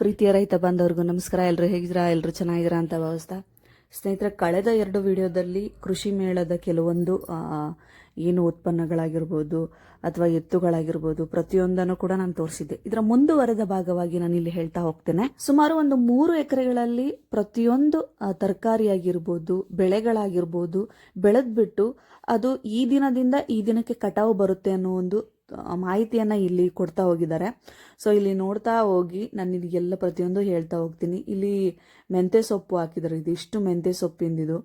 ಪ್ರೀತಿಯ ರೈತ ಬಂದವ್ರಿಗೂ ನಮಸ್ಕಾರ. ಎಲ್ಲರೂ ಹೇಗಿದ್ದೀರಾ? ಎಲ್ಲರೂ ಚೆನ್ನಾಗಿದ್ದೀರಾ ಅಂತ ಭಾವಿಸ್ತಾ. ಸ್ನೇಹಿತರೆ, ಕಳೆದ ಎರಡು ವಿಡಿಯೋದಲ್ಲಿ ಕೃಷಿ ಮೇಳದ ಕೆಲವೊಂದು ಏನು ಉತ್ಪನ್ನಗಳಾಗಿರ್ಬೋದು ಅಥವಾ ಎತ್ತುಗಳಾಗಿರ್ಬೋದು ಪ್ರತಿಯೊಂದನ್ನು ಕೂಡ ನಾನು ತೋರಿಸಿದ್ದೆ. ಇದರ ಮುಂದುವರೆದ ಭಾಗವಾಗಿ ನಾನು ಇಲ್ಲಿ ಹೇಳ್ತಾ ಹೋಗ್ತೇನೆ. ಸುಮಾರು ಒಂದು ಮೂರು ಎಕರೆಗಳಲ್ಲಿ ಪ್ರತಿಯೊಂದು ತರಕಾರಿ ತರಕಾರಿಯಾಗಿರ್ಬೋದು, ಬೆಳೆಗಳಾಗಿರ್ಬೋದು ಬೆಳೆದ್ಬಿಟ್ಟು ಅದು ಈ ದಿನದಿಂದ ಈ ದಿನಕ್ಕೆ ಕಟಾವು ಬರುತ್ತೆ ಅನ್ನೋ ಒಂದು ಮಾಹಿತಿಯನ್ನ ಇಲ್ಲಿ ಕೊಡ್ತಾ ಹೋಗಿದ್ದಾರೆ. ಸೊ ಇಲ್ಲಿ ನೋಡ್ತಾ ಹೋಗಿ ನಾನು ನಿಮಗೆಲ್ಲ ಪ್ರತಿಯೊಂದು ಹೇಳ್ತಾ ಹೋಗ್ತೀನಿ. ಇಲ್ಲಿ ಮೆಂತ್ಯ ಸೊಪ್ಪು ಹಾಕಿದ್ದಾರೆ ಇದು ಇಷ್ಟು ಮೆಂತ್ಯ ಸೊಪ್ಪಿಂದಿದು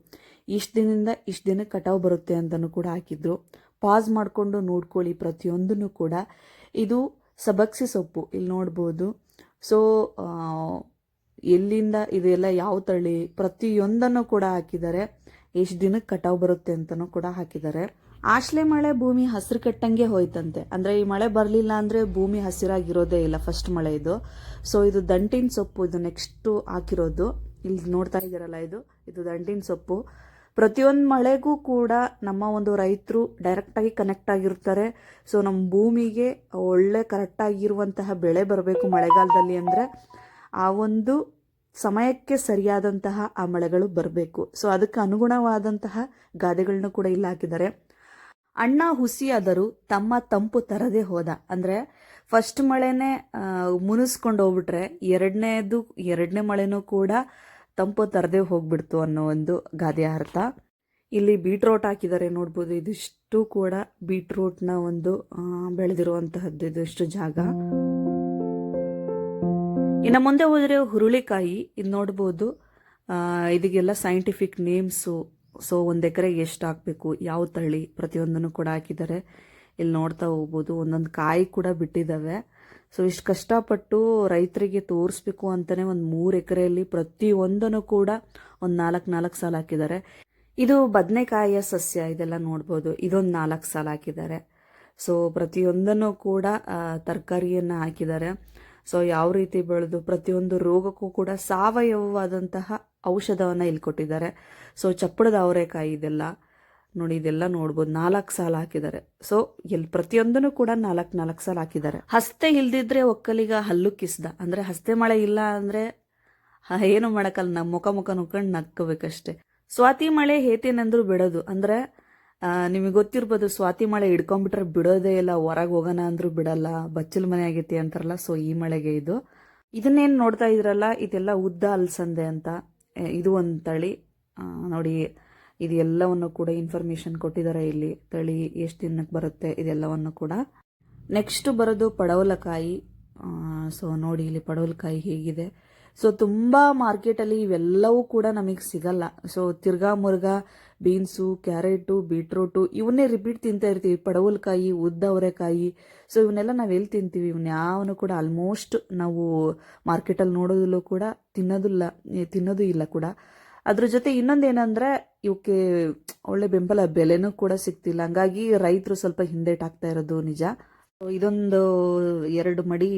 ಇಷ್ಟು ದಿನದಿಂದ ಇಷ್ಟು ದಿನಕ್ಕೆ ಕಟಾವು ಬರುತ್ತೆ ಅಂತಲೂ ಕೂಡ ಹಾಕಿದ್ರು. ಪಾಸ್ ಮಾಡಿಕೊಂಡು ನೋಡ್ಕೊಳ್ಳಿ ಪ್ರತಿಯೊಂದನ್ನು ಕೂಡ. ಇದು ಸಬಕ್ಸಿ ಸೊಪ್ಪು. ಇಲ್ಲಿ ನೋಡ್ಬೋದು. ಸೊ ಎಲ್ಲಿಂದ ಇದೆಲ್ಲ ಯಾವ ತಳಿ ಪ್ರತಿಯೊಂದನ್ನು ಕೂಡ ಹಾಕಿದ್ದಾರೆ. ಎಷ್ಟು ದಿನಕ್ಕೆ ಕಟಾವು ಬರುತ್ತೆ ಅಂತಲೂ ಕೂಡ ಹಾಕಿದ್ದಾರೆ. ಆಶ್ಲೆ ಮಳೆ ಭೂಮಿ ಹಸಿರು ಕಟ್ಟಂಗೆ ಹೋಯ್ತಂತೆ. ಅಂದ್ರೆ ಈ ಮಳೆ ಬರಲಿಲ್ಲ ಅಂದ್ರೆ ಭೂಮಿ ಹಸಿರಾಗಿರೋದೇ ಇಲ್ಲ ಫಸ್ಟ್ ಮಳೆ ಇದು. ಸೊ ಇದು ದಂಟಿನ ಸೊಪ್ಪು ಇದು ನೆಕ್ಸ್ಟ್ ಹಾಕಿರೋದು. ಇಲ್ಲಿ ನೋಡ್ತಾ ಇದ್ದೀರಲ್ಲ ಇದು? ಇದು ದಂಟಿನ ಸೊಪ್ಪು. ಪ್ರತಿಯೊಂದು ಮಳೆಗೂ ಕೂಡ ನಮ್ಮ ಒಂದು ರೈತರು ಡೈರೆಕ್ಟಾಗಿ ಕನೆಕ್ಟ್ ಆಗಿರ್ತಾರೆ. ಸೊ ನಮ್ಮ ಭೂಮಿಗೆ ಒಳ್ಳೆ ಕರೆಕ್ಟ್ ಆಗಿರುವಂತಹ ಬೆಳೆ ಬರಬೇಕು ಮಳೆಗಾಲದಲ್ಲಿ ಅಂದರೆ ಆ ಒಂದು ಸಮಯಕ್ಕೆ ಸರಿಯಾದಂತಹ ಆ ಮಳೆಗಳು ಬರಬೇಕು. ಸೊ ಅದಕ್ಕೆ ಅನುಗುಣವಾದಂತಹ ಗಾದೆಗಳನ್ನ ಕೂಡ ಇಲ್ಲಿ ಹಾಕಿದ್ದಾರೆ. ಅಣ್ಣ ಹುಸಿಯಾದರೂ ತಮ್ಮ ತಂಪು ತರದೇ ಹೋದ. ಅಂದ್ರೆ ಫಸ್ಟ್ ಮಳೆನೇ ಮುನಿಸ್ಕೊಂಡು ಹೋಗ್ಬಿಟ್ರೆ ಎರಡನೇದು, ಎರಡನೇ ಮಳೆನೂ ಕೂಡ ತಂಪು ತರದೇ ಹೋಗ್ಬಿಡ್ತು ಅನ್ನೋ ಒಂದು ಗಾದೆಯ ಅರ್ಥ. ಇಲ್ಲಿ ಬೀಟ್ರೋಟ್ ಹಾಕಿದ್ದಾರೆ ನೋಡ್ಬೋದು. ಇದಿಷ್ಟು ಕೂಡ ಬೀಟ್ರೂಟ್ನ ಒಂದು ಬೆಳೆದಿರುವಂತಹದ್ದು, ಇದಿಷ್ಟು ಜಾಗ. ಇನ್ನು ಮುಂದೆ ಹೋದರೆ ಹುರುಳಿಕಾಯಿ, ಇದು ನೋಡ್ಬೋದು. ಇದಿಗೆಲ್ಲ ಸೈಂಟಿಫಿಕ್ ನೇಮ್ಸು ಸೊ ಒಂದು ಎಕರೆಗೆ ಎಷ್ಟು ಹಾಕಬೇಕು, ಯಾವ ತಳಿ ಪ್ರತಿಯೊಂದನ್ನು ಕೂಡ ಹಾಕಿದ್ದಾರೆ. ಇಲ್ಲಿ ನೋಡ್ತಾ ಹೋಗ್ಬೋದು, ಒಂದೊಂದು ಕಾಯಿ ಕೂಡ ಬಿಟ್ಟಿದ್ದಾವೆ ಸೊ ಇಷ್ಟು ಕಷ್ಟಪಟ್ಟು ರೈತರಿಗೆ ತೋರಿಸ್ಬೇಕು ಅಂತಾನೆ ಒಂದು ಮೂರು ಎಕರೆಯಲ್ಲಿ ಪ್ರತಿಯೊಂದನ್ನು ಕೂಡ ಒಂದು ನಾಲ್ಕು ನಾಲ್ಕು ಸಾಲ ಹಾಕಿದ್ದಾರೆ. ಇದು ಬದನೆಕಾಯಿಯ ಸಸ್ಯ, ಇದೆಲ್ಲ ನೋಡ್ಬೋದು, ಇದೊಂದು ನಾಲ್ಕು ಸಾಲ ಹಾಕಿದ್ದಾರೆ. ಸೊ ಪ್ರತಿಯೊಂದನ್ನು ಕೂಡ ತರಕಾರಿಯನ್ನು ಹಾಕಿದ್ದಾರೆ. ಸೊ ಯಾವ ರೀತಿ ಬೆಳೆದು ಪ್ರತಿಯೊಂದು ರೋಗಕ್ಕೂ ಕೂಡ ಸಾವಯವವಾದಂತಹ ಔಷಧವನ್ನು ಇಲ್ಲಿ ಕೊಟ್ಟಿದ್ದಾರೆ. ಸೊ ಚಪ್ಪಡದ ಅವರೆಕಾಯಿ ಇದೆಲ್ಲ ನೋಡಿ, ಇದೆಲ್ಲ ನೋಡ್ಬೋದು. ನಾಲ್ಕು ಸಾಲ ಹಾಕಿದ್ದಾರೆ. ಸೊ ಎಲ್ಲಿ ಪ್ರತಿಯೊಂದನ್ನು ಕೂಡ ನಾಲ್ಕು ನಾಲ್ಕು ಸಾಲ ಹಾಕಿದ್ದಾರೆ. ಹಸ್ತೆ ಇಲ್ದಿದ್ರೆ ಒಕ್ಕಲಿಗ ಹಲ್ಲು ಕಿಸ್ದ. ಅಂದ್ರೆ ಹಸ್ತೆ ಮಳೆ ಇಲ್ಲ ಅಂದ್ರೆ ಏನು ಮಾಡೋಕ್ಕಲ್ಲ. ನಮ್ಮ ಮುಖ ಮುಖ ನುಗ್ಕೊಂಡು ನಕ್ಕಬೇಕಷ್ಟೆ ಸ್ವಾತಿ ಮಳೆ ಹೇತೇನೆಂದ್ರು ಬಿಡೋದು. ಅಂದ್ರೆ ನಿಮಗೆ ಗೊತ್ತಿರ್ಬೋದು, ಸ್ವಾತಿ ಮಳೆ ಹಿಡ್ಕೊಂಡ್ಬಿಟ್ರೆ ಬಿಡೋದೇ ಇಲ್ಲ, ಹೊರಗೆ ಹೋಗೋಣ ಅಂದ್ರೂ ಬಿಡಲ್ಲ, ಬಚ್ಚಲ್ ಮನೆ ಆಗೈತಿ ಅಂತಾರಲ್ಲ, ಸೊ ಈ ಮಳೆಗೆ ಇದು. ಇದನ್ನೇನು ನೋಡ್ತಾ ಇದ್ರಲ್ಲ, ಇದೆಲ್ಲ ಉದ್ದ ಅಲ್ಸಂದೆ ಅಂತ. ಇದು ಒಂದು ತಳಿ. ನೋಡಿ, ಇದು ಎಲ್ಲವನ್ನು ಕೂಡ ಇನ್ಫಾರ್ಮೇಶನ್ ಕೊಟ್ಟಿದ್ದಾರೆ ಇಲ್ಲಿ. ತಳಿ ಎಷ್ಟು ದಿನಕ್ಕೆ ಬರುತ್ತೆ ಇದೆಲ್ಲವನ್ನು ಕೂಡ. ನೆಕ್ಸ್ಟ್ ಬರೋದು ಪಡವಲಕಾಯಿ. ಸೊ ನೋಡಿ, ಇಲ್ಲಿ ಪಡವಲಕಾಯಿ ಹೇಗಿದೆ. ಸೊ ತುಂಬ ಮಾರ್ಕೆಟಲ್ಲಿ ಇವೆಲ್ಲವೂ ಕೂಡ ನಮಗೆ ಸಿಗಲ್ಲ. ಸೊ ತಿರ್ಗಾ ಮುರ್ಗಾ, ಬೀನ್ಸು, ಕ್ಯಾರೆಟು, ಬೀಟ್ರೂಟು ಇವನ್ನೇ ರಿಪೀಟ್ ತಿಂತಾ ಇರ್ತೀವಿ. ಪಡವಲಕಾಯಿ ಉದ್ದವರೆಕಾಯಿ ಸೊ ಇವನ್ನೆಲ್ಲ ನಾವು ಎಲ್ಲಿ ತಿಂತೀವಿ? ಇವನ್ನ ಯಾವನು ಕೂಡ ಆಲ್ಮೋಸ್ಟ್ ನಾವು ಮಾರ್ಕೆಟಲ್ಲಿ ನೋಡೋದಲ್ಲೂ ಕೂಡ ತಿನ್ನೋದಿಲ್ಲ ತಿನ್ನೋದು ಇಲ್ಲ ಕೂಡ. ಅದ್ರ ಜೊತೆ ಇನ್ನೊಂದೇನಂದ್ರೆ, ಇವಕ್ಕೆ ಒಳ್ಳೆ ಬೆಂಬಲ ಬೆಲೆನೂ ಕೂಡ ಸಿಗ್ತಿಲ್ಲ. ಹಂಗಾಗಿ ರೈತರು ಸ್ವಲ್ಪ ಹಿಂದೇಟಾಗ್ತಾ ಇರೋದು ನಿಜ. ಇದೊಂದು ಎರಡು ಮಡಿ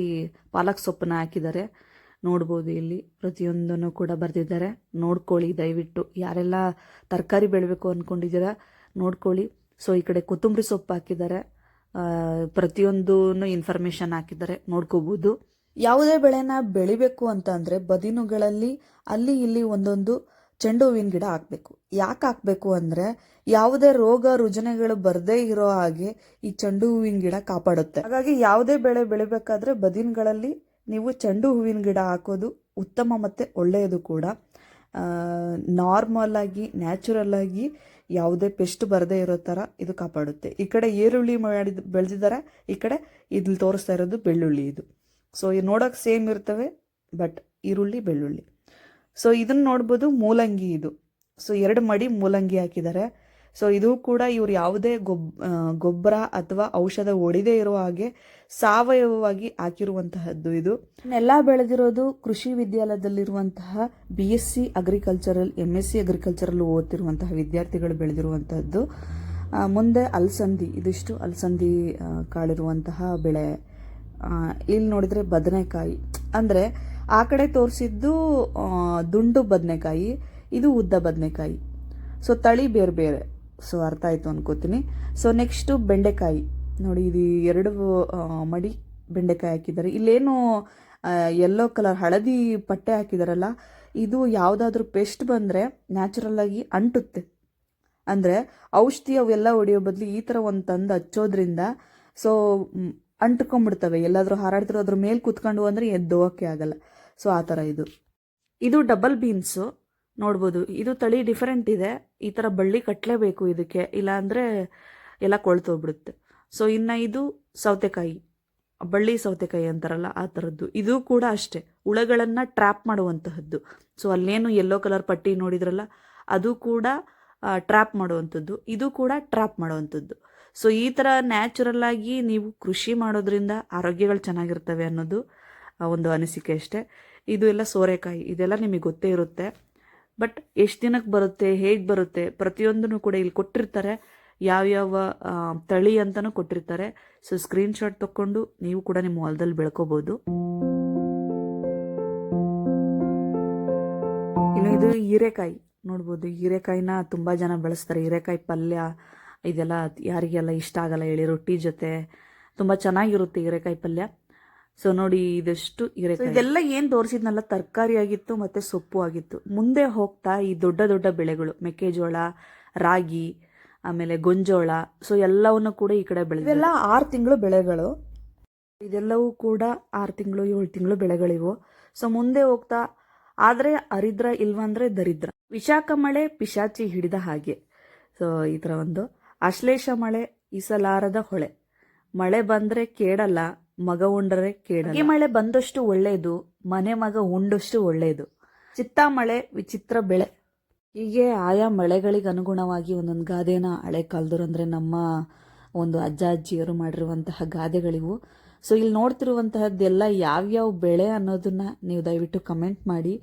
ಪಾಲಕ್ ಸೊಪ್ಪನ್ನ ಹಾಕಿದ್ದಾರೆ. ನೋಡ್ಬೋದು ಇಲ್ಲಿ. ಪ್ರತಿಯೊಂದನ್ನು ಕೂಡ ಬರೆದಿದ್ದಾರೆ. ನೋಡ್ಕೊಳ್ಳಿ, ದಯವಿಟ್ಟು. ಯಾರೆಲ್ಲ ತರಕಾರಿ ಬೆಳಬೇಕು ಅಂದ್ಕೊಂಡಿದ್ದೀರಾ ನೋಡ್ಕೊಳ್ಳಿ. ಸೊ ಈ ಕಡೆ ಕೊತ್ತಂಬರಿ ಸೊಪ್ಪು ಹಾಕಿದ್ದಾರೆ. ಪ್ರತಿಯೊಂದೂ ಇನ್ಫಾರ್ಮೇಷನ್ ಹಾಕಿದ್ದಾರೆ. ನೋಡ್ಕೋಬೋದು. ಯಾವುದೇ ಬೆಳೆನ ಬೆಳಿಬೇಕು ಅಂತ ಅಂದರೆ ಬದಿನುಗಳಲ್ಲಿ ಅಲ್ಲಿ ಇಲ್ಲಿ ಒಂದೊಂದು ಚೆಂಡು ಹೂವಿನ ಗಿಡ ಹಾಕಬೇಕು. ಯಾಕೆ ಹಾಕಬೇಕು ಅಂದ್ರೆ ಯಾವುದೇ ರೋಗ ರುಜಿನಗಳು ಬರದೇ ಇರೋ ಹಾಗೆ ಈ ಚೆಂಡು ಹೂವಿನ ಗಿಡ ಕಾಪಾಡುತ್ತೆ. ಹಾಗಾಗಿ ಯಾವುದೇ ಬೆಳೆ ಬೆಳಿಬೇಕಾದ್ರೆ ಬದಿನ್ಗಳಲ್ಲಿ ನೀವು ಚೆಂಡು ಹೂವಿನ ಗಿಡ ಹಾಕೋದು ಉತ್ತಮ ಮತ್ತು ಒಳ್ಳೆಯದು ಕೂಡ. ನಾರ್ಮಲ್ ಆಗಿ ನ್ಯಾಚುರಲ್ ಆಗಿ ಯಾವುದೇ ಪೆಸ್ಟ್ ಬರದೇ ಇರೋ ಥರ ಇದು ಕಾಪಾಡುತ್ತೆ. ಈ ಕಡೆ ಈರುಳ್ಳಿ ಮಾಡಿದ ಬೆಳೆದಿದ್ದಾರೆ ಈ ಕಡೆ ಇದ್ಲಿ ತೋರಿಸ್ತಾ ಇರೋದು ಬೆಳ್ಳುಳ್ಳಿ ಇದು. ಸೊ ಇದು ನೋಡೋಕೆ ಸೇಮ್ ಇರ್ತವೆ ಬಟ್ ಈರುಳ್ಳಿ, ಬೆಳ್ಳುಳ್ಳಿ. ಸೊ ಇದನ್ನ ನೋಡ್ಬೋದು ಮೂಲಂಗಿ ಇದು. ಸೊ ಎರಡು ಮಡಿ ಮೂಲಂಗಿ ಹಾಕಿದ್ದಾರೆ. ಸೊ ಇದು ಕೂಡ ಇವ್ರು ಯಾವುದೇ ಗೊಬ್ ಗೊಬ್ಬರ ಅಥವಾ ಔಷಧ ಹೊಡಿದೇ ಇರೋ ಹಾಗೆ ಸಾವಯವವಾಗಿ ಹಾಕಿರುವಂತಹದ್ದು ಇದು. ಎಲ್ಲ ಬೆಳೆದಿರೋದು ಕೃಷಿ ವಿದ್ಯಾಲಯದಲ್ಲಿರುವಂತಹ B S C agricultural M S C agricultural ಓದ್ತಿರುವಂತಹ ವಿದ್ಯಾರ್ಥಿಗಳು ಬೆಳೆದಿರುವಂತಹದ್ದು. ಮುಂದೆ ಅಲಸಂದಿ, ಇದಿಷ್ಟು ಅಲಸಂದಿ ಕಾಳಿರುವಂತಹ ಬೆಳೆ. ಇಲ್ಲಿ ನೋಡಿದ್ರೆ ಬದನೆಕಾಯಿ. ಅಂದ್ರೆ ಆ ಕಡೆ ತೋರಿಸಿದ್ದು ದುಂಡು ಬದನೆಕಾಯಿ, ಇದು ಉದ್ದ ಬದನೆಕಾಯಿ. ಸೊ ತಳಿ ಬೇರೆ ಬೇರೆ ಸೊ ಅರ್ಥ ಆಯ್ತು ಅನ್ಕೋತೀನಿ. ಸೊ ನೆಕ್ಸ್ಟು ಬೆಂಡೆಕಾಯಿ. ನೋಡಿ, ಇದು ಎರಡು ಮಡಿ ಬೆಂಡೆಕಾಯಿ ಹಾಕಿದ್ದಾರೆ. ಇಲ್ಲೇನು ಯೆಲ್ಲೋ ಕಲರ್ ಹಳದಿ ಪಟ್ಟೆ ಹಾಕಿದಾರಲ್ಲ, ಇದು ಯಾವುದಾದ್ರೂ ಪೆಸ್ಟ್ ಬಂದರೆ ನ್ಯಾಚುರಲ್ ಆಗಿ ಅಂಟುತ್ತೆ. ಅಂದರೆ ಔಷಧಿ ಅವೆಲ್ಲ ಹೊಡೆಯೋ ಬದಲು ಈ ಥರ ಒಂದು ತಂದು ಹಚ್ಚೋದ್ರಿಂದ ಸೊ ಅಂಟ್ಕೊಂಡ್ಬಿಡ್ತವೆ. ಎಲ್ಲಾದರೂ ಹಾರಾಡ್ತಿರೋ ಅದ್ರ ಮೇಲೆ ಕೂತ್ಕೊಂಡು ಅಂದರೆ ಎದ್ದೋಗೋಕ್ಕೆ ಆಗಲ್ಲ. ಸೊ ಆ ಥರ ಇದು. ಇದು ಡಬಲ್ ಬೀನ್ಸು ನೋಡ್ಬೋದು. ಇದು ತಳಿ ಡಿಫರೆಂಟ್ ಇದೆ. ಈ ಥರ ಬಳ್ಳಿ ಕಟ್ಟಲೇಬೇಕು ಇದಕ್ಕೆ. ಇಲ್ಲಾಂದರೆ ಎಲ್ಲ ಕೊಳ್ತೋಗ್ಬಿಡುತ್ತೆ. ಸೊ ಇನ್ನು ಇದು ಸೌತೆಕಾಯಿ. ಬಳ್ಳಿ ಸೌತೆಕಾಯಿ ಅಂತಾರಲ್ಲ, ಆ ಥರದ್ದು ಇದು ಕೂಡ ಅಷ್ಟೇ. ಹುಳಗಳನ್ನು ಟ್ರ್ಯಾಪ್ ಮಾಡುವಂತಹದ್ದು. ಸೊ ಅಲ್ಲೇನು ಯೆಲ್ಲೋ ಕಲರ್ ಪಟ್ಟಿ ನೋಡಿದ್ರಲ್ಲ, ಅದು ಕೂಡ ಟ್ರ್ಯಾಪ್ ಮಾಡುವಂಥದ್ದು ಇದು ಕೂಡ ಟ್ರ್ಯಾಪ್ ಮಾಡುವಂಥದ್ದು ಸೊ ಈ ಥರ ನ್ಯಾಚುರಲ್ ಆಗಿ ನೀವು ಕೃಷಿ ಮಾಡೋದ್ರಿಂದ ಆರೋಗ್ಯಗಳು ಚೆನ್ನಾಗಿರ್ತವೆ ಅನ್ನೋದು ಒಂದು ಅನಿಸಿಕೆ ಅಷ್ಟೇ. ಇದು ಎಲ್ಲ ಸೋರೆಕಾಯಿ. ಇದೆಲ್ಲ ನಿಮಗೆ ಗೊತ್ತೇ ಇರುತ್ತೆ. ಬಟ್ ಎಷ್ಟು ದಿನಕ್ಕೆ ಬರುತ್ತೆ, ಹೇಗೆ ಬರುತ್ತೆ, ಪ್ರತಿಯೊಂದನ್ನು ಕೂಡ ಇಲ್ಲಿ ಕೊಟ್ಟಿರ್ತಾರೆ. ಯಾವ್ಯಾವ ತಳಿ ಅಂತಲೂ ಕೊಟ್ಟಿರ್ತಾರೆ. ಸೊ ಸ್ಕ್ರೀನ್ಶಾಟ್ ತಗೊಂಡು ನೀವು ಕೂಡ ನಿಮ್ಮ ಹೊಲದಲ್ಲಿ ಬೆಳ್ಕೋಬೋದು. ಇನ್ನು ಇದು ಹೀರೆಕಾಯಿ. ನೋಡ್ಬೋದು, ಹೀರೆಕಾಯಿನ ತುಂಬ ಜನ ಬೆಳೆಸ್ತಾರೆ. ಹೀರೆಕಾಯಿ ಪಲ್ಯ, ಇದೆಲ್ಲ ಯಾರಿಗೆಲ್ಲ ಇಷ್ಟ ಆಗಲ್ಲ ಹೇಳಿ, ರೊಟ್ಟಿ ಜೊತೆ. ತುಂಬ ಚೆನ್ನಾಗಿರುತ್ತೆ ಹೀರೆಕಾಯಿ ಪಲ್ಯ. ಸೊ ನೋಡಿ ಇದೆಷ್ಟು ಇರುತ್ತೆ ಇದೆಲ್ಲ ಏನು ತೋರಿಸಿದ್ನಲ್ಲ ತರಕಾರಿ ಆಗಿತ್ತು ಮತ್ತೆ ಸೊಪ್ಪು ಆಗಿತ್ತು. ಮುಂದೆ ಹೋಗ್ತಾ ಈ ದೊಡ್ಡ ದೊಡ್ಡ ಬೆಳೆಗಳು ಮೆಕ್ಕೆಜೋಳ ರಾಗಿ ಆಮೇಲೆ ಗೊಂಜೋಳ ಸೊ ಎಲ್ಲವನ್ನು ಕೂಡ ಈ ಕಡೆ ಬೆಳೆ ಇವೆಲ್ಲ ಆರು ತಿಂಗಳು ಬೆಳೆಗಳು. ಇದೆಲ್ಲವೂ ಕೂಡ ಆರು ತಿಂಗಳು ಏಳು ತಿಂಗಳು ಬೆಳೆಗಳಿವು. ಸೊ ಮುಂದೆ ಹೋಗ್ತಾ ಆದ್ರೆ ಹರಿದ್ರ ಇಲ್ವಂದ್ರೆ ದರಿದ್ರ. ವಿಶಾಖ ಮಳೆ ಪಿಶಾಚಿ ಹಿಡಿದ ಹಾಗೆ. ಸೊ ಈ ಥರ ಒಂದು. ಅಶ್ಲೇಷ ಮಳೆ ಇಸಲಾರದ ಹೊಳೆ. ಮಳೆ ಬಂದ್ರೆ ಕೇಳಲ್ಲ ಮಗ ಉಂಡರೆ ಈ ಮಳೆ ಬಂದಷ್ಟು ಒಳ್ಳೆಯದು ಮನೆ ಮಗ ಉಂಡಷ್ಟು ಒಳ್ಳೆಯದು ಚಿತ್ತ ಮಳೆ ವಿಚಿತ್ರ ಬೆಳೆ. ಹೀಗೆ ಆಯಾ ಮಳೆಗಳಿಗೆ ಅನುಗುಣವಾಗಿ ಒಂದೊಂದು ಗಾದೆನ ಹಳೆ ಕಾಲದವ್ರು ಅಂದರೆ ನಮ್ಮ ಒಂದು ಅಜ್ಜ, ಅಜ್ಜಿಯರು ಮಾಡಿರುವಂತಹ ಗಾದೆಗಳಿವು. ಸೊ ಇಲ್ಲಿ ನೋಡ್ತಿರುವಂತಹದ್ದೆಲ್ಲ ಯಾವ್ಯಾವ ಬೆಳೆ ಅನ್ನೋದನ್ನ ನೀವು ದಯವಿಟ್ಟು ಕಮೆಂಟ್ ಮಾಡಿ.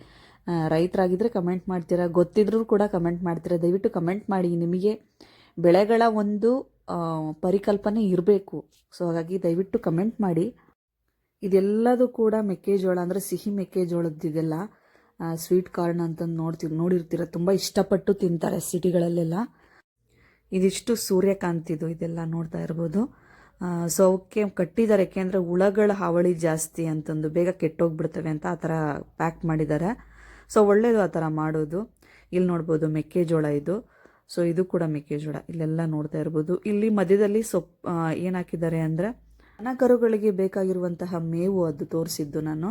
ರೈತರಾಗಿದ್ದರೆ ಕಮೆಂಟ್ ಮಾಡ್ತೀರಾ? ಗೊತ್ತಿದ್ರೂ ಕೂಡ ಕಮೆಂಟ್ ಮಾಡ್ತೀರಾ? ದಯವಿಟ್ಟು ಕಮೆಂಟ್ ಮಾಡಿ. ನಿಮಗೆ ಬೆಳೆಗಳ ಒಂದು ಪರಿಕಲ್ಪನೆ ಇರಬೇಕು. ಸೊ ಹಾಗಾಗಿ ದಯವಿಟ್ಟು ಕಮೆಂಟ್ ಮಾಡಿ. ಇದೆಲ್ಲದೂ ಕೂಡ ಮೆಕ್ಕೆಜೋಳ ಅಂದರೆ ಸಿಹಿ ಮೆಕ್ಕೆಜೋಳದ್ದಿದೆಲ್ಲ ಸ್ವೀಟ್ ಕಾರ್ನ್ ಅಂತಂದು ನೋಡ್ತೀವಿ, ನೋಡಿರ್ತೀರ. ತುಂಬ ಇಷ್ಟಪಟ್ಟು ತಿಂತಾರೆ ಸಿಟಿಗಳಲ್ಲೆಲ್ಲ. ಇದಿಷ್ಟು ಸೂರ್ಯಕಾಂತಿದು ಇದೆಲ್ಲ ನೋಡ್ತಾ ಇರ್ಬೋದು. ಸೊ ಅವಕ್ಕೆ ಕಟ್ಟಿದ್ದಾರೆ. ಯಾಕೆಂದರೆ ಹುಳಗಳ ಹಾವಳಿ ಜಾಸ್ತಿ ಅಂತಂದು ಬೇಗ ಕೆಟ್ಟೋಗ್ಬಿಡ್ತವೆ ಅಂತ ಆ ಥರ ಪ್ಯಾಕ್ ಮಾಡಿದ್ದಾರೆ. ಸೊ ಒಳ್ಳೆಯದು ಆ ಥರ ಮಾಡೋದು. ಇಲ್ಲಿ ನೋಡ್ಬೋದು ಮೆಕ್ಕೆಜೋಳ ಇದು. ಸೊ ಇದು ಕೂಡ ಮೆಕ್ಕೆಜೋಳ. ಇಲ್ಲೆಲ್ಲ ನೋಡ್ತಾ ಇರ್ಬೋದು. ಇಲ್ಲಿ ಮಧ್ಯದಲ್ಲಿ ಸೊಪ್ಪು ಏನು ಹಾಕಿದ್ದಾರೆ ಅಂದರೆ, ದನಕರುಗಳಿಗೆ ಬೇಕಾಗಿರುವಂತಹ ಮೇವು ಅದು ತೋರಿಸಿದ್ದು ನಾನು.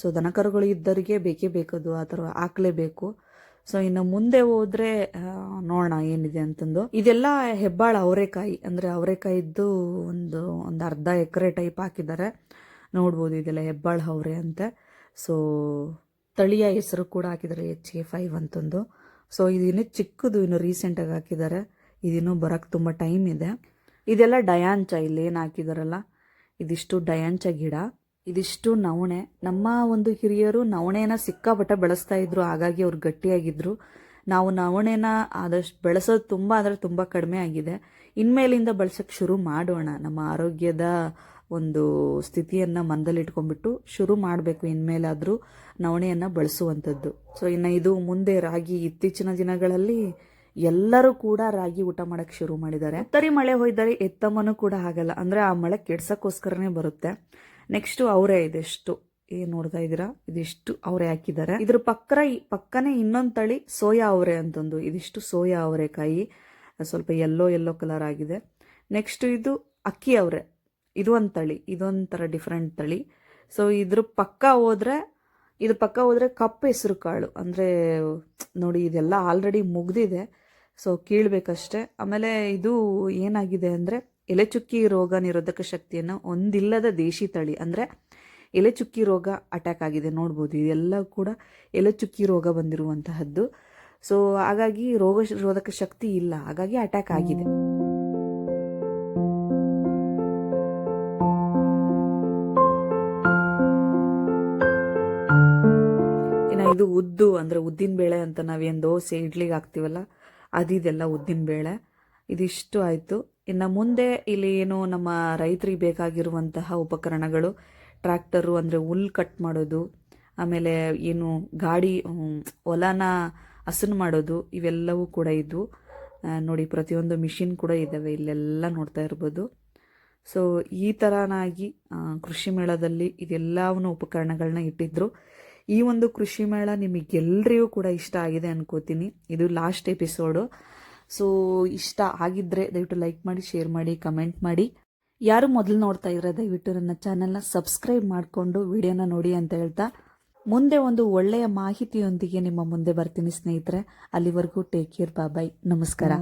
ಸೊ ದನಕರುಗಳು ಇದ್ದರಿಗೆ ಬೇಕೇ ಬೇಕದು, ಆ ಥರ ಹಾಕ್ಲೇಬೇಕು. ಸೊ ಇನ್ನು ಮುಂದೆ ಹೋದ್ರೆ ನೋಡೋಣ ಏನಿದೆ ಅಂತಂದು. ಇದೆಲ್ಲ ಹೆಬ್ಬಾಳ ಅವರೆಕಾಯಿ, ಅಂದರೆ ಅವರೆಕಾಯಿದ್ದು ಒಂದು ಒಂದು ಅರ್ಧ ಎಕರೆ ಟೈಪ್ ಹಾಕಿದ್ದಾರೆ. ನೋಡ್ಬೋದು ಇದೆಲ್ಲ ಹೆಬ್ಬಾಳ ಅವರೆ ಅಂತೆ. ಸೊ ತಳಿಯ ಹೆಸರು ಕೂಡ ಹಾಕಿದ್ದಾರೆ ಎಚ್ ಎ ಫೈವ್ ಅಂತಂದು. ಸೊ ಇದೇನು ಚಿಕ್ಕದು ಇನ್ನು ರೀಸೆಂಟಾಗಿ ಹಾಕಿದ್ದಾರೆ ಇದಿನ್ನೂ ಬರೋಕ್ಕೆ ತುಂಬ ಟೈಮ್ ಇದೆ. ಇದೆಲ್ಲ ಡಯಾಂಚ ಇಲ್ಲಿ ಏನು ಹಾಕಿದಾರಲ್ಲ? ಇದಿಷ್ಟು ಡಯಾಂಚ ಗಿಡ. ಇದಿಷ್ಟು ನವಣೆ. ನಮ್ಮ ಒಂದು ಹಿರಿಯರು ನವಣೆನ ಸಿಕ್ಕಾಪಟ್ಟೆ ಬೆಳೆಸ್ತಾ ಇದ್ರು, ಹಾಗಾಗಿ ಅವ್ರು ಗಟ್ಟಿಯಾಗಿದ್ರು. ನಾವು ನವಣೆನ ಆದಷ್ಟು ಬೆಳೆಸೋದು ತುಂಬ ಅಂದರೆ ತುಂಬ ಕಡಿಮೆ ಆಗಿದೆ. ಇನ್ಮೇಲಿಂದ ಬಳಸೋಕ್ಕೆ ಶುರು ಮಾಡೋಣ. ನಮ್ಮ ಆರೋಗ್ಯದ ಒಂದು ಸ್ಥಿತಿಯನ್ನು ಮನದಲ್ಲಿಟ್ಕೊಂಡ್ಬಿಟ್ಟು ಶುರು ಮಾಡಬೇಕು. ಇನ್ಮೇಲಾದರೂ ನವಣೆಯನ್ನು ಬಳಸುವಂಥದ್ದು. ಸೊ ಇನ್ನು ಇದು ಮುಂದೆ ರಾಗಿ ಇತ್ತೀಚಿನ ದಿನಗಳಲ್ಲಿ ಎಲ್ಲರೂ ಕೂಡ ರಾಗಿ ಊಟ ಮಾಡಕ್ಕೆ ಶುರು ಮಾಡಿದ್ದಾರೆ. ತರಿ ಮಳೆ ಹೋಯ್ದರೆ ಎತ್ತಮ್ಮನೂ ಕೂಡ ಆಗಲ್ಲ. ಅಂದರೆ ಆ ಮಳೆ ಕೆಡ್ಸಕ್ಕೋಸ್ಕರನೇ ಬರುತ್ತೆ. ನೆಕ್ಸ್ಟು ಅವರೇ ಇದೆಷ್ಟು? ಏನ್ ನೋಡ್ತಾ ಇದ್ದೀರಾ? ಇದಿಷ್ಟು ಅವರೇ ಹಾಕಿದ್ದಾರೆ. ಇದ್ರ ಪಕ್ಕ ಪಕ್ಕನೇ ಇನ್ನೊಂದು ತಳಿ ಸೋಯಾ ಅವರೆ ಅಂತಂದು. ಇದಿಷ್ಟು ಸೋಯಾ ಅವರೆಕಾಯಿ. ಸ್ವಲ್ಪ ಎಲ್ಲೋ ಎಲ್ಲೋ ಕಲರ್ ಆಗಿದೆ. ನೆಕ್ಸ್ಟ್ ಇದು ಅಕ್ಕಿ ಅವರೆ. ಇದು ಒಂದು ತಳಿ ಇದೊಂಥರ ಡಿಫ್ರೆಂಟ್ ತಳಿ. ಸೊ ಇದ್ರ ಪಕ್ಕ ಹೋದ್ರೆ, ಇದು ಪಕ್ಕ ಹೋದ್ರೆ ಕಪ್ಪು ಹೆಸರು ಕಾಳು. ಅಂದರೆ, ನೋಡಿ, ಇದೆಲ್ಲ ಆಲ್ರೆಡಿ ಮುಗ್ದಿದೆ. ಸೊ ಕೀಳ್ಬೇಕಷ್ಟೆ. ಆಮೇಲೆ ಇದು ಏನಾಗಿದೆ ಅಂದರೆ ಎಲೆ ಚುಕ್ಕಿ ರೋಗ ನಿರೋಧಕ ಶಕ್ತಿಯನ್ನು ಹೊಂದಿಲ್ಲದ ದೇಶಿ ತಳಿ. ಅಂದರೆ ಎಲೆ ಚುಕ್ಕಿ ರೋಗ ಅಟ್ಯಾಕ್ ಆಗಿದೆ. ನೋಡ್ಬೋದು, ಇದೆಲ್ಲ ಕೂಡ ಎಲೆ ಚುಕ್ಕಿ ರೋಗ ಬಂದಿರುವಂತಹದ್ದು. ಸೊ ಹಾಗಾಗಿ ರೋಗ ನಿರೋಧಕ ಶಕ್ತಿ ಇಲ್ಲ. ಹಾಗಾಗಿ ಅಟ್ಯಾಕ್ ಆಗಿದೆ. ಇದು ಉದ್ದು ಅಂದರೆ ಉದ್ದಿನ ಬೇಳೆ ಅಂತ ನಾವೇನು ದೋಸೆ, ಇಡ್ಲಿಗೆ ಹಾಕ್ತೀವಲ್ಲ ಅದಿದೆಲ್ಲ ಉದ್ದಿನ ಬೇಳೆ. ಇದಿಷ್ಟು ಆಯಿತು. ಇನ್ನು ಮುಂದೆ ಇಲ್ಲಿ ಏನು ನಮ್ಮ ರೈತರಿಗೆ ಬೇಕಾಗಿರುವಂತಹ ಉಪಕರಣಗಳು, ಟ್ರ್ಯಾಕ್ಟರು ಅಂದರೆ ಹುಲ್ ಕಟ್ ಮಾಡೋದು, ಆಮೇಲೆ ಏನು ಗಾಡಿ ಹೊಲನ ಹಸನು ಮಾಡೋದು, ಇವೆಲ್ಲವೂ ಕೂಡ ಇದ್ವು. ನೋಡಿ, ಪ್ರತಿಯೊಂದು ಮಿಷಿನ್ ಕೂಡ ಇದ್ದಾವೆ, ಇಲ್ಲೆಲ್ಲ ನೋಡ್ತಾ ಇರ್ಬೋದು. ಸೊ ಈ ಥರನಾಗಿ ಕೃಷಿ ಮೇಳದಲ್ಲಿ ಇದೆಲ್ಲವನ್ನು ಉಪಕರಣಗಳನ್ನ ಇಟ್ಟಿದ್ರು. ಈ ಒಂದು ಕೃಷಿ ಮೇಳ ನಿಮಗೆಲ್ಲರಿಗೂ ಕೂಡ ಇಷ್ಟ ಆಗಿದೆ ಅನ್ಕೋತೀನಿ. ಇದು ಲಾಸ್ಟ್ ಎಪಿಸೋಡು ಸೊ ಇಷ್ಟ ಆಗಿದ್ರೆ ದಯವಿಟ್ಟು ಲೈಕ್ ಮಾಡಿ ಶೇರ್ ಮಾಡಿ ಕಮೆಂಟ್ ಮಾಡಿ. ಯಾರು ಮೊದಲು ನೋಡ್ತಾ ಇದ್ರೆ ದಯವಿಟ್ಟು ನನ್ನ ಚಾನೆಲ್ನ ಸಬ್ಸ್ಕ್ರೈಬ್ ಮಾಡಿಕೊಂಡು ವಿಡಿಯೋನ ನೋಡಿ ಅಂತ ಹೇಳ್ತಾ. ಮುಂದೆ ಒಂದು ಒಳ್ಳೆಯ ಮಾಹಿತಿಯೊಂದಿಗೆ ನಿಮ್ಮ ಮುಂದೆ ಬರ್ತೀನಿ ಸ್ನೇಹಿತರೆ. ಅಲ್ಲಿವರೆಗೂ ಟೇಕ್ ಕೇರ್ ಬಾಯ್ ನಮಸ್ಕಾರ.